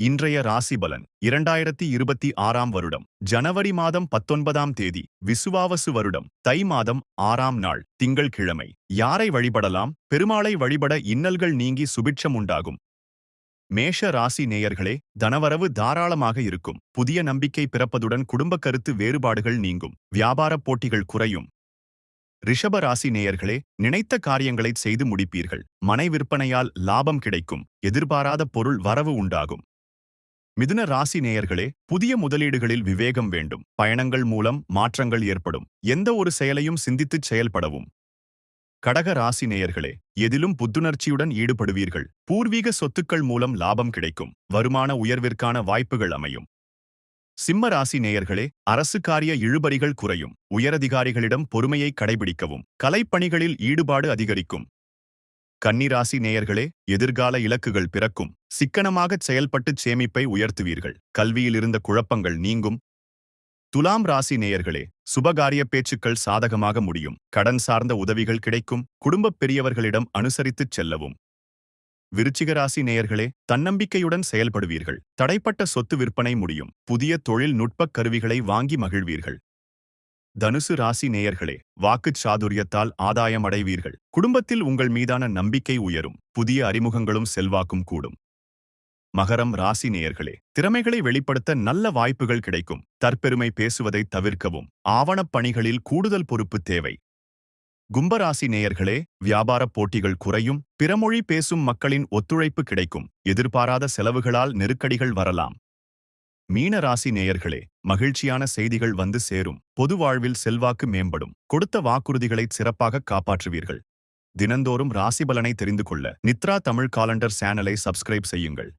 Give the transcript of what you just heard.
இன்றைய ராசி பலன் இரண்டாயிரத்தி இருபத்தி ஆறாம் வருடம். ஜனவரி மாதம் பத்தொன்பதாம் தேதி விசுவாவசு வருடம். தை மாதம் ஆறாம் நாள் திங்கள்கிழமை யாரை வழிபடலாம்? பெருமாளை வழிபட இன்னல்கள் நீங்கி சுபிட்சம் உண்டாகும். மேஷ ராசி நேயர்களே தனவரவு தாராளமாக இருக்கும். புதிய நம்பிக்கை பிறப்பதுடன் குடும்ப கருத்து வேறுபாடுகள் நீங்கும். வியாபாரப் போட்டிகள் குறையும். ரிஷப ராசி நேயர்களே நினைத்த காரியங்களை செய்து முடிப்பீர்கள். மனை விற்பனையால் லாபம் கிடைக்கும். எதிர்பாராத பொருள் வரவு உண்டாகும். மிதுன ராசி நேயர்களே புதிய முதலீடுகளில் விவேகம் வேண்டும். பயணங்கள் மூலம் மாற்றங்கள் ஏற்படும். எந்த ஒரு செயலையும் சிந்தித்துச் செயல்படவும். கடக ராசி நேயர்களே எதிலும் புத்துணர்ச்சியுடன் ஈடுபடுவீர்கள். பூர்வீக சொத்துக்கள் மூலம் லாபம் கிடைக்கும். வருமான உயர்விற்கான வாய்ப்புகள் அமையும். சிம்ம ராசி நேயர்களே அரசு காரிய இழுபறிகள் குறையும். உயரதிகாரிகளிடம் பொறுமையை கடைபிடிக்கவும். கலைப்பணிகளில் ஈடுபாடு அதிகரிக்கும். கன்னிராசி நேயர்களே எதிர்கால இலக்குகள் பிறக்கும். சிக்கனமாகச் செயல்பட்டு சேமிப்பை உயர்த்துவீர்கள். கல்வியில் இருந்த குழப்பங்கள் நீங்கும். துலாம் ராசி நேயர்களே சுபகாரிய பேச்சுக்கள் சாதகமாக முடியும். கடன் சார்ந்த உதவிகள் கிடைக்கும். குடும்பப் பெரியவர்களிடம் அனுசரித்துச் செல்லவும். விருச்சிக ராசி நேயர்களே தன்னம்பிக்கையுடன் செயல்படுவீர்கள். தடைப்பட்ட சொத்து விற்பனை முடியும். புதிய தொழில் நுட்பக் கருவிகளை வாங்கி மகிழ்வீர்கள். தனுசு ராசி நேயர்களே வாக்குச் சாதுரியத்தால் ஆதாயம் அடைவீர்கள் குடும்பத்தில் உங்கள் மீதான நம்பிக்கை உயரும். புதிய அறிமுகங்களும் செல்வாக்கும் கூடும். மகரம் ராசி நேயர்களே திறமைகளை வெளிப்படுத்த நல்ல வாய்ப்புகள் கிடைக்கும். தற்பெருமை பேசுவதை தவிர்க்கவும். ஆவணப் பணிகளில் கூடுதல் பொறுப்பு தேவை. கும்பராசி நேயர்களே வியாபாரப் போட்டிகள் குறையும். பிறமொழி பேசும் மக்களின் ஒத்துழைப்பு கிடைக்கும். எதிர்பாராத செலவுகளால் நெருக்கடிகள் வரலாம். மீன ராசி நேயர்களே மகிழ்ச்சியான செய்திகள் வந்து சேரும். பொது வாழ்வில் செல்வாக்கு மேம்படும். கொடுத்த வாக்குறுதிகளை சிறப்பாக காப்பாற்றுவீர்கள். தினந்தோறும் ராசிபலனை தெரிந்து கொள்ள நித்ரா தமிழ் காலண்டர் சேனலை சப்ஸ்கிரைப் செய்யுங்கள்.